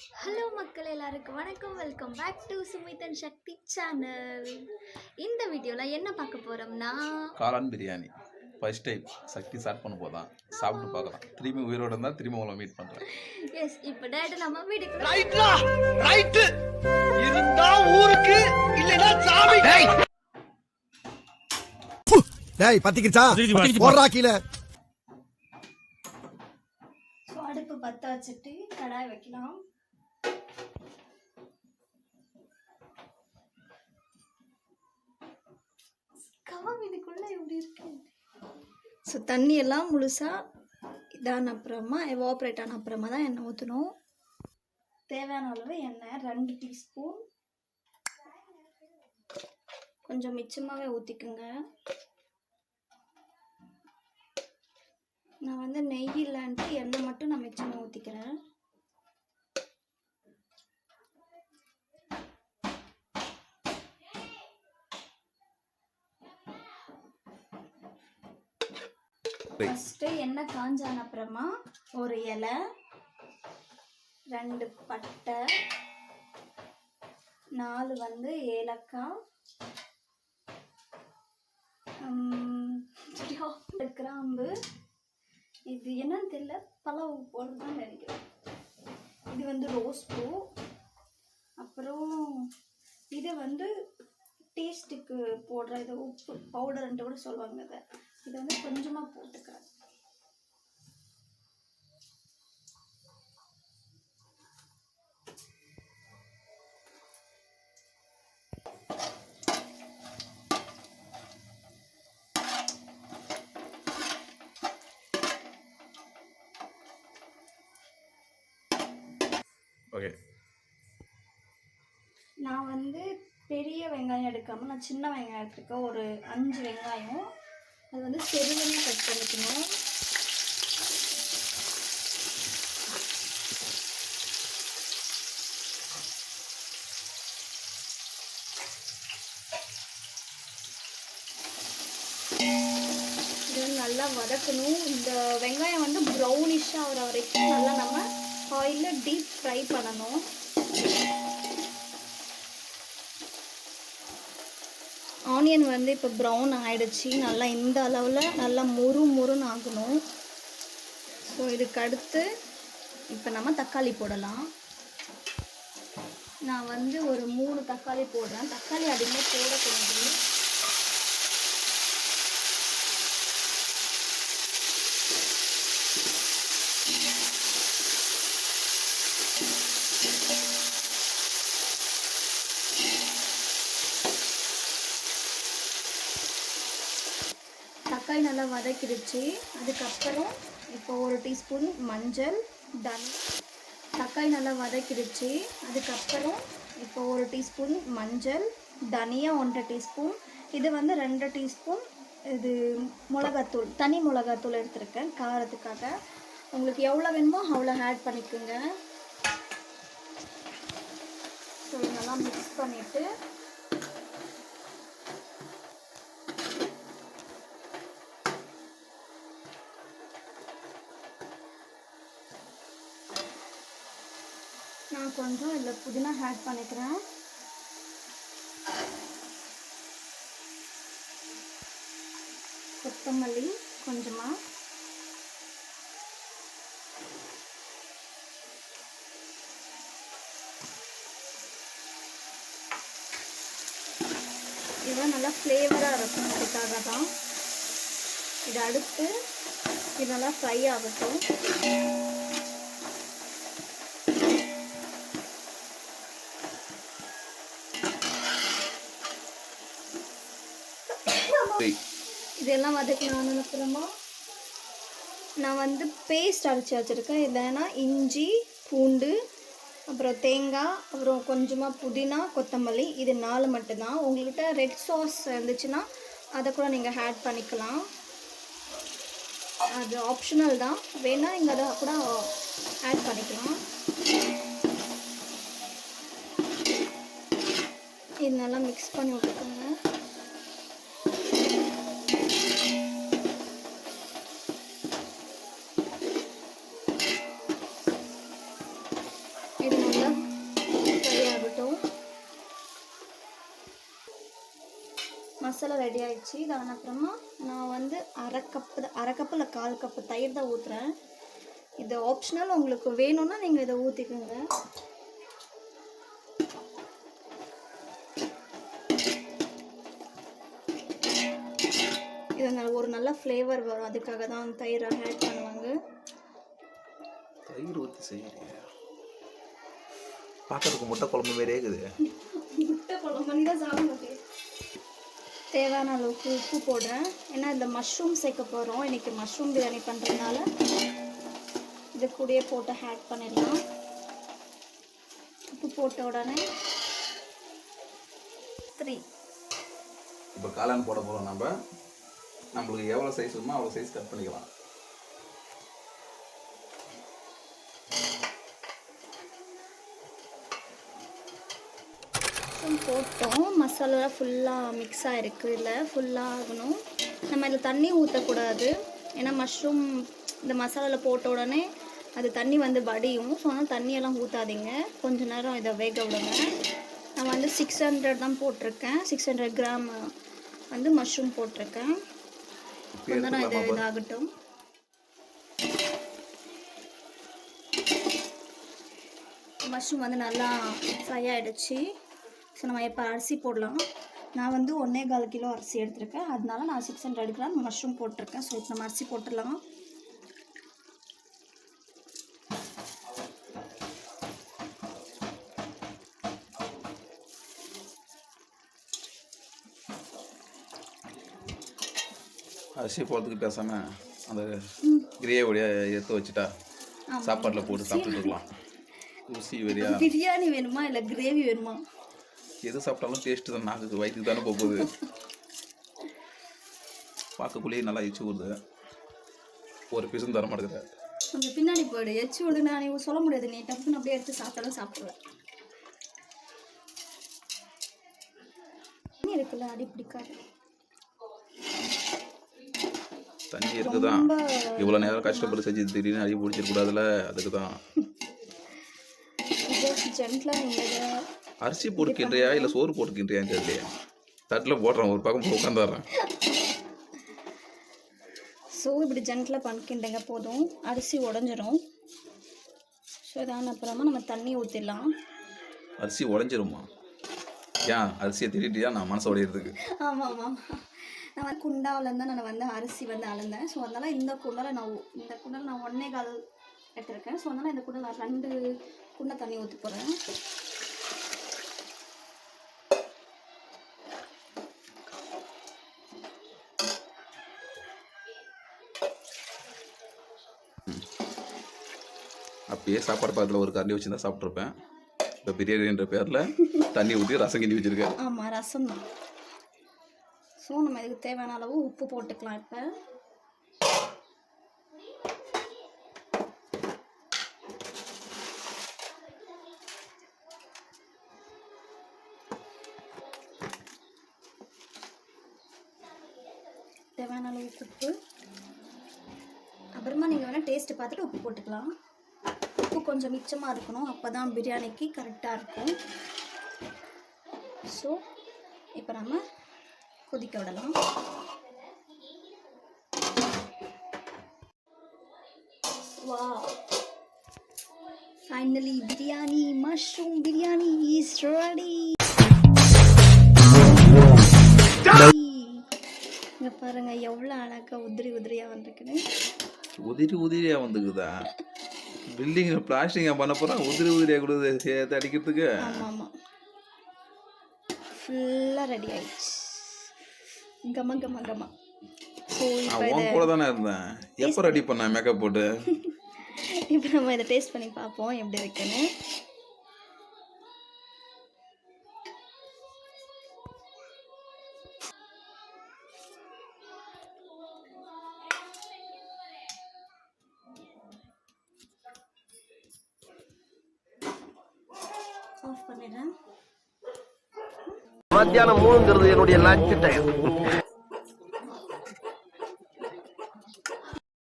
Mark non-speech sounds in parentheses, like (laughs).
Hello மக்கள் எல்லாருக்கும் வணக்கம். Welcome back to Sumithan Sakthi channel இந்த வீடியோவில் என்ன பார்க்க போகிறோம்னா காளான் biryani. First time Sakthi start பண்ண போதான். சாப்பிட்டு பார்க்கலாம். திரும்பி உயிரோட இருந்தால் திரும்பி உங்களை மீட் பண்ணுறேன் எஸ் இப்போ டேரக்ட் நம்ம வீட்டுக்கு ரைட்லா ரைட் இருந்தா ஊருக்கு இல்லைன்னா சாமி. டேய் பத்திக்கிச்சா போடுறா கீழே. கவம் எப்படி இருக்கு. ஸோ தண்ணி எல்லாம் முழுசாக இதான அப்புறமா எவாப்ரேட் ஆன அப்புறமா தான் எண்ணெய் ஊற்றணும் தேவையான அளவு எண்ணெய் ரெண்டு டீஸ்பூன் கொஞ்சம் மிச்சமாகவே ஊற்றிக்குங்க நான் வந்து நெய் இல்லைன்ட்டு எண்ணெய் மட்டும் நான் மிச்சமாக ஊற்றிக்கிறேன் ஃபஸ்ட்டு எண்ணெய் காஞ்சான அப்புறமா ஒரு இலை ரெண்டு பட்டை நாலு வந்து ஏலக்காய். கிராம்பு. இது என்னன்னு தெரியல பலவு போடுறதுதான் நினைக்கிறேன். இது வந்து ரோஸ் பூ. அப்புறம் இது வந்து டேஸ்ட்டுக்கு போடுற இது உப்பு பவுடர்ன்ட்டு கூட சொல்லுவாங்க இதை. இதை வந்து கொஞ்சமாக போட்டுக்கிறேன். ஓகே. நான் வந்து பெரிய வெங்காயம் எடுக்காமல் நான் சின்ன வெங்காயம் எடுத்துருக்கேன். ஒரு அஞ்சு வெங்காயம். அது வந்து செருவன்னு கட் பண்ணிக்கணும். நல்லா வதக்கணும். இந்த வெங்காயம் வந்து ப்ரௌனிஷாக ஆகிற வரைக்கும் நல்லா நம்ம ஆயிலில் டீப் ஃப்ரை பண்ணணும். ஆனியன் வந்து இப்போ ப்ரௌன் ஆகிடுச்சி நல்லா இந்த அளவில் நல்லா முறு முறுன்னு ஆகணும். ஸோ இதுக்கு அடுத்து இப்போ நம்ம தக்காளி போடலாம். நான் வந்து ஒரு மூணு தக்காளி போடுறேன். தக்காளி அதிகமாக போடக்கூடாது. தக்காளி நல்லா வதக்கிடுச்சு. அதுக்கப்புறம் இப்போ ஒரு டீஸ்பூன் மஞ்சள் தன் தக்காளி நல்லா வதக்கிடுச்சு. அதுக்கப்புறம் இப்போ ஒரு டீஸ்பூன் மஞ்சள் தனியா ஒன்றரை டீஸ்பூன். இது வந்து ரெண்டு டீஸ்பூன் இது மிளகாத்தூள் தனி மிளகாத்தூள் எடுத்திருக்கேன் காரத்துக்காக. உங்களுக்கு எவ்வளோ வேணுமோ அவ்வளோ ஆட் பண்ணிக்கோங்க. ஸோ இதெல்லாம் மிக்ஸ் பண்ணிவிட்டு நான் கொஞ்சம் இதில் புதினா ஆட் பண்ணிக்கிறேன். கொத்தமல்லி கொஞ்சமாக இதெல்லாம் நல்லா ஃப்ளேவராக இருக்கும் அதுக்காக தான் இதை அடுத்து இது நல்லா ஃப்ரை ஆகட்டும். இதெல்லாம் வதக்கணும்னு அப்புறமா நான் வந்து பேஸ்ட் அரைச்சி வச்சுருக்கேன். இல்லைன்னா இஞ்சி பூண்டு அப்புறம் தேங்காய் அப்புறம் கொஞ்சமாக புதினா கொத்தமல்லி. இது நாலு மட்டும்தான். உங்கள்கிட்ட ரெட் சாஸ் இருந்துச்சுன்னா அதை கூட நீங்கள் ஆட் பண்ணிக்கலாம். அது ஆப்ஷனல் தான். வேணால் நீங்கள் அதை கூட ஆட் பண்ணிக்கலாம். இது நல்லா மிக்ஸ் பண்ணி விட்டுக்கோங்க. மசாலா ரெடி ஆயிடுச்சு. இது ஆன அப்புறமா நான் வந்து அரை கப்பு அரை கப்பு இல்லை கால் கப்பு தயிர் தான் ஊற்றுறேன் இது ஆப்ஷனல் உங்களுக்கு வேணும்னா நீங்கள் இதை ஊற்றிக்கோங்க இது ஒரு நல்ல ஃப்ளேவர் வரும். அதுக்காக தான் தயிர் ஆட் பண்ணுவாங்க. தயிர் ஊற்றி செய்யறியா பார்க்கறதுக்கு முட்டை குழம்பு மாரியே இருக்குது. முட்டை குழம்பு தான் சாப்பிட மாட்டேன் தேவையான அளவுக்கு உப்பு போடுறேன். ஏன்னா இதில் மஷ்ரூம் சேர்க்க போகிறோம் இன்றைக்கி மஷ்ரூம் பிரியாணி பண்ணுறதுனால இது கூடயே போட்டு ஆட் பண்ணிடலாம். உப்பு போட்ட உடனே த்ரீ இப்போ காளான் போட போகிறோம் நம்ம. நம்மளுக்கு எவ்வளோ சைஸ் வேணுமோ அவ்வளோ சைஸ் கட் பண்ணிக்கலாம். போட்டோம். மசாலாலாம் ஃபுல்லாக மிக்ஸ் ஆகிருக்கு இதில் ஃபுல்லாக ஆகணும். நம்ம இதில் தண்ணி ஊற்றக்கூடாது ஏன்னா மஷ்ரூம் இந்த மசாலாவில் போட்ட உடனே அது தண்ணி வந்து வடியும். ஸோ அதனால் தண்ணியெல்லாம் ஊற்றாதீங்க கொஞ்ச நேரம் இதை வேக விடுங்க. நான் வந்து சிக்ஸ் ஹண்ட்ரட் தான் போட்டிருக்கேன். சிக்ஸ் ஹண்ட்ரட் கிராம் வந்து மஷ்ரூம் போட்டிருக்கேன். கொஞ்ச நேரம் இது இதாகட்டும். மஷ்ரூம் வந்து நல்லா ஃப்ரை ஆகிடுச்சு ஸோ நம்ம இப்போ அரிசி போடலாம். நான் வந்து ஒன்றே கால் கிலோ அரிசி எடுத்திருக்கேன். அதனால நான் சிக்ஸ் ஹண்ட்ரட் கிராம் மஷ்ரூம் போட்டிருக்கேன். ஸோ நம்ம அரிசி போட்டுடலாம். அரிசி போடுறதுக்கு பேசாமல் அந்த கிரேவியோடைய எடுத்து வச்சுட்டா சாப்பாட்டில் போட்டு சாப்பிட்டுட்டு இருக்கலாம். ருசி பிரியாணி வேணுமா இல்லை கிரேவி வேணுமா? எது சாப்பிட்டாலும் டேஸ்ட்டு தான் நாக்குக்கு வயிற்றுக்கு தானே போகுது. பார்க்கக்குள்ளேயே நல்லா எச்சு ஊறுது ஒரு பீஸும் தர மாட்டேங்குது. கொஞ்சம் பின்னாடி போயிடு. எச்சு விடு நான் சொல்ல முடியாது. நீ டப்புன்னு அப்படியே எடுத்து சாப்பிட்டாலும் சாப்பிடுவேன். தண்ணி இருக்குல்ல அடி பிடிக்காது. தண்ணி இருக்குதான். இவ்வளோ நேரம் கஷ்டப்பட்டு செஞ்சு திடீர்னு அடி பிடிச்சிடக்கூடாதுல அதுக்கு தான் ஜென்ட்லாக (laughs) நீங்கள் அரிசி போட்டுக்கின்றியா இல்லை சோறு போட்டுக்கின்றியான்னு தெரியலையா தட்டில் போடுறேன் ஒரு பக்கம் உட்காந்துடுறேன் ஸோ இப்படி ஜென்டில் பண்ணிக்கிண்டுங்க போதும். அரிசி உடஞ்சிரும். ஸோ இதான அப்புறமா நம்ம தண்ணி ஊற்றிடலாம் அரிசி உடஞ்சிருமா? ஏன்? அரிசியை திருட்டியா நான் மனசு உடையிறதுக்கு. ஆமாம் ஆமாம் நான் வந்து குண்டாவிலேருந்து நான் வந்து அரிசி வந்து அளந்தேன். ஸோ அதனால் இந்த குண்டால நான் இந்த குண்டால நான் ஒன்றே கால் எடுத்திருக்கேன். ஸோ அதனால் இந்த குண்டால நான் ரெண்டு குண்டை தண்ணி ஊற்றி போகிறேன் அப்பயே சாப்பாடு பக்கத்தில் ஒரு கரண்டி தான் சாப்பிட்ருப்பேன் இப்போ பிரியாணின்ற பேரில் தண்ணி ஊற்றி ரசம் கிண்டி வச்சுருக்கேன். ஆமாம் ரசம் தான் ஸோ நம்ம இதுக்கு தேவையான அளவு உப்பு போட்டுக்கலாம் இப்போ. தேவையான அளவு உப்பு. அப்புறமா நீங்கள் வேணால் டேஸ்ட்டு பார்த்துட்டு உப்பு போட்டுக்கலாம். உப்பு கொஞ்சம் மிச்சமாக இருக்கணும். அப்போ தான் பிரியாணிக்கு கரெக்டாக இருக்கும். ஸோ இப்போ நம்ம கொதிக்க விடலாம். வா finally biryani mushroom biryani is ready இங்கே பாருங்க எவ்வளோ அழகாக உதிரி உதிரியாக வந்திருக்குன்னு. உதிரி உதிரியாக வந்துக்குதா பில்டிங் பிளாஸ்டிங்காக பண்ண போகிறான் உதிரி உதிரியாக கொடுத்து சேர்த்து அடிக்கிறதுக்கு. ஆமாம். ஆமாம் ஃபுல்லாக ரெடி ஆயிடுச்சு. கம கம கம. உன் கூட தானே இருந்தேன். எப்போ ரெடி பண்ணேன் மேக்கப் போட்டு? (laughs) இப்போ நம்ம இதை டேஸ்ட் பண்ணி பார்ப்போம் எப்படி இருக்குன்னு. பண்ணிடுறேன். மத்தியானம் மூணுங்கிறது என்னுடைய லஞ்ச் டைம்